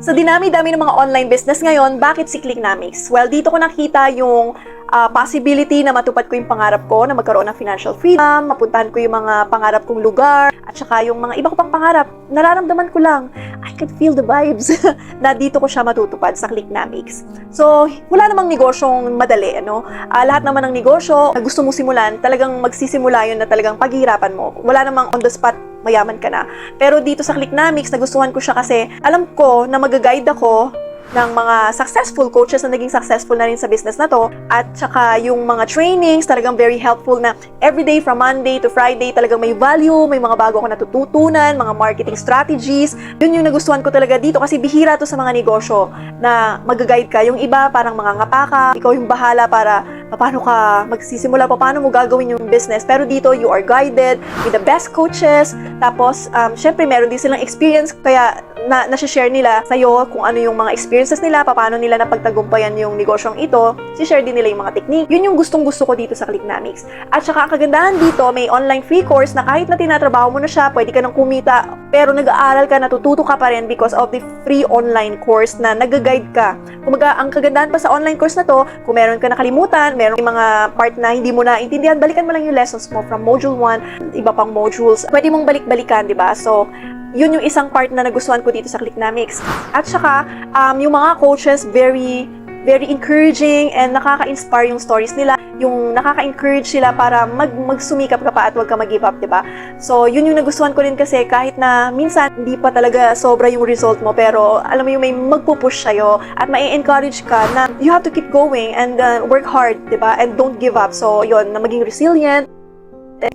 Sa dinami-dami ng mga online business ngayon, bakit si Clicknamics? Well, dito ko nakita yung ah, possibility na matupad ko yung pangarap ko na magkaroon ng financial freedom, mapuntahan ko yung mga pangarap kong lugar, at saka yung mga iba ko pang pangarap, nararamdaman ko lang, I could feel the vibes na dito ko siya matutupad sa Clicknamics. So, wala namang negosyong madali, ano? Ah, lahat naman ng negosyo na gusto mo simulan, talagang magsisimula yun na talagang paghihirapan mo. Wala namang on the spot mayaman ka na. Pero dito sa Clicknamics, nagustuhan ko siya kasi alam ko na mag-guide ako ng mga successful coaches na naging successful na rin sa business na to. At saka yung mga trainings, talagang very helpful na everyday from Monday to Friday, talagang may value, may mga bago ako natututunan, mga marketing strategies. Yun yung nagustuhan ko talaga dito kasi bihira to sa mga negosyo na mag-guide ka. Yung iba parang mga ngapa ka, ikaw yung bahala para paano ka magsisimula, paano mo gagawin yung business. Pero dito, you are guided with the best coaches. Tapos, um, syempre, meron din silang experience, kaya na, share nila sa'yo kung ano yung mga experiences nila, paano nila napagtagumpayan yung negosyong ito, si-share din nila yung mga technique. Yun yung gustong gusto ko dito sa Clicknamics. At saka, ang kagandahan dito, may online free course na kahit na tinatrabaho mo na siya, pwede ka nang kumita, pero nag-aaral ka, natututo ka pa rin because of the free online course na nag-guide ka. Kumaga, ang kagandahan pa sa online course na to, kung meron ka nakalimutan, meron mga part na hindi mo na intindihan, balikan mo lang yung lessons mo from module 1, iba pang modules. Pwede mong balik-balikan, di ba? So, yun yung isang part na nagustuhan ko dito sa Clicknamics. At saka, um, yung mga coaches, very very encouraging and nakaka-inspire yung stories nila. Yung nakaka-encourage sila para mag magsumikap ka pa at huwag ka mag-give up, di ba? So, yun yung nagustuhan ko rin kasi kahit na minsan hindi pa talaga sobra yung result mo, pero alam mo yung may magpupush sa'yo at may encourage ka na you have to keep going and uh, work hard, di ba? And don't give up. So, yun, na maging resilient.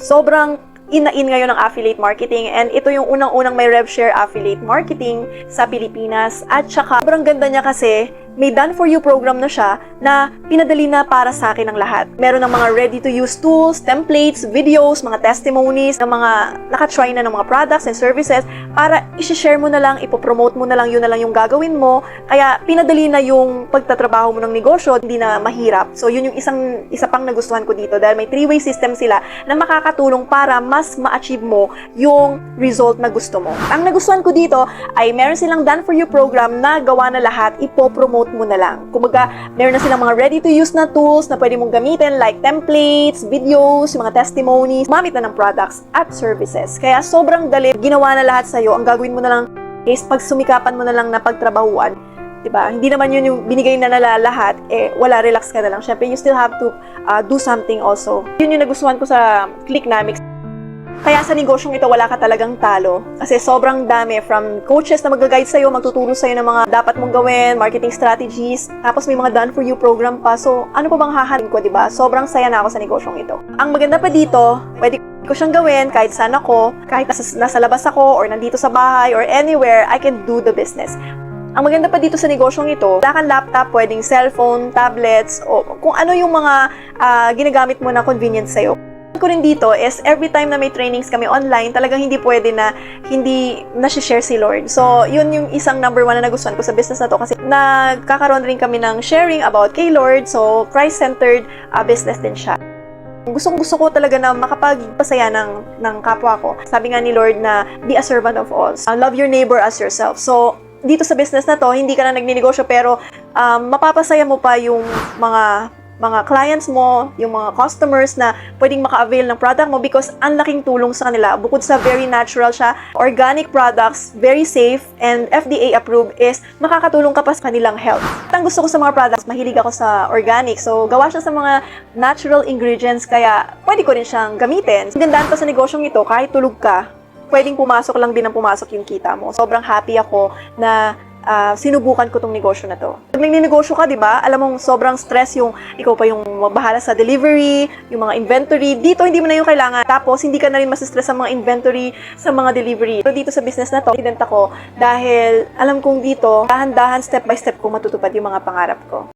Sobrang in-in ngayon ng affiliate marketing and ito yung unang-unang may RevShare affiliate marketing sa Pilipinas at saka sobrang ganda niya kasi may done for you program na siya na pinadali na para sa akin ng lahat. Meron ng mga ready to use tools, templates, videos, mga testimonies, ng mga nakatry na ng mga products and services para i-share mo na lang, ipopromote mo na lang, yun na lang yung gagawin mo. Kaya pinadali na yung pagtatrabaho mo ng negosyo, hindi na mahirap. So yun yung isang isa pang nagustuhan ko dito dahil may three-way system sila na makakatulong para mas ma-achieve mo yung result na gusto mo. Ang nagustuhan ko dito ay meron silang done for you program na gawa na lahat, ipopromote mo na lang. Kumaga, meron na silang mga ready-to-use na tools na pwede mong gamitin like templates, videos, mga testimonies, gumamit na ng products at services. Kaya sobrang dali, ginawa na lahat sa'yo. Ang gagawin mo na lang is pag sumikapan mo na lang na pagtrabahuan, 'di ba? Hindi naman 'yun yung binigay na nala lahat, eh wala relax ka na lang. Syempre, you still have to uh, do something also. 'Yun yung nagustuhan ko sa Clicknamics. Kaya sa negosyong ito, wala ka talagang talo. Kasi sobrang dami from coaches na mag-guide sa'yo, magtuturo sa'yo ng mga dapat mong gawin, marketing strategies, tapos may mga done for you program pa. So, ano pa bang hahalin ko, di ba? Sobrang saya na ako sa negosyong ito. Ang maganda pa dito, pwede ko siyang gawin kahit saan ako, kahit nasa, nasa labas ako, or nandito sa bahay, or anywhere, I can do the business. Ang maganda pa dito sa negosyong ito, wala kang laptop, pwedeng cellphone, tablets, o kung ano yung mga ah, ginagamit mo na convenience sa'yo ko rin dito is every time na may trainings kami online, talagang hindi pwede na hindi na-share si Lord. So, yun yung isang number one na nagustuhan ko sa business na to kasi nagkakaroon rin kami ng sharing about kay Lord. So, Christ-centered uh, business din siya. Gustong gusto ko talaga na makapagpasaya ng, ng kapwa ko. Sabi nga ni Lord na be a servant of all. Uh, love your neighbor as yourself. So, dito sa business na to, hindi ka na nagninegosyo pero um, mapapasaya mo pa yung mga mga clients mo, yung mga customers na pwedeng maka-avail ng product mo because ang laking tulong sa kanila. Bukod sa very natural siya, organic products, very safe, and FDA approved is makakatulong ka pa sa kanilang health. At ang gusto ko sa mga products, mahilig ako sa organic. So, gawa siya sa mga natural ingredients kaya pwede ko rin siyang gamitin. Ang gandaan pa sa negosyong ito, kahit tulog ka, pwedeng pumasok lang din ang pumasok yung kita mo. Sobrang happy ako na ah, sinubukan ko tong negosyo na to. Pag nagninegosyo ka, di ba, alam mong sobrang stress yung ikaw pa yung bahala sa delivery, yung mga inventory. Dito, hindi mo na yung kailangan. Tapos, hindi ka na rin masistress sa mga inventory, sa mga delivery. Pero dito sa business na to, confident ako dahil alam kong dito, dahan-dahan, step by step ko matutupad yung mga pangarap ko.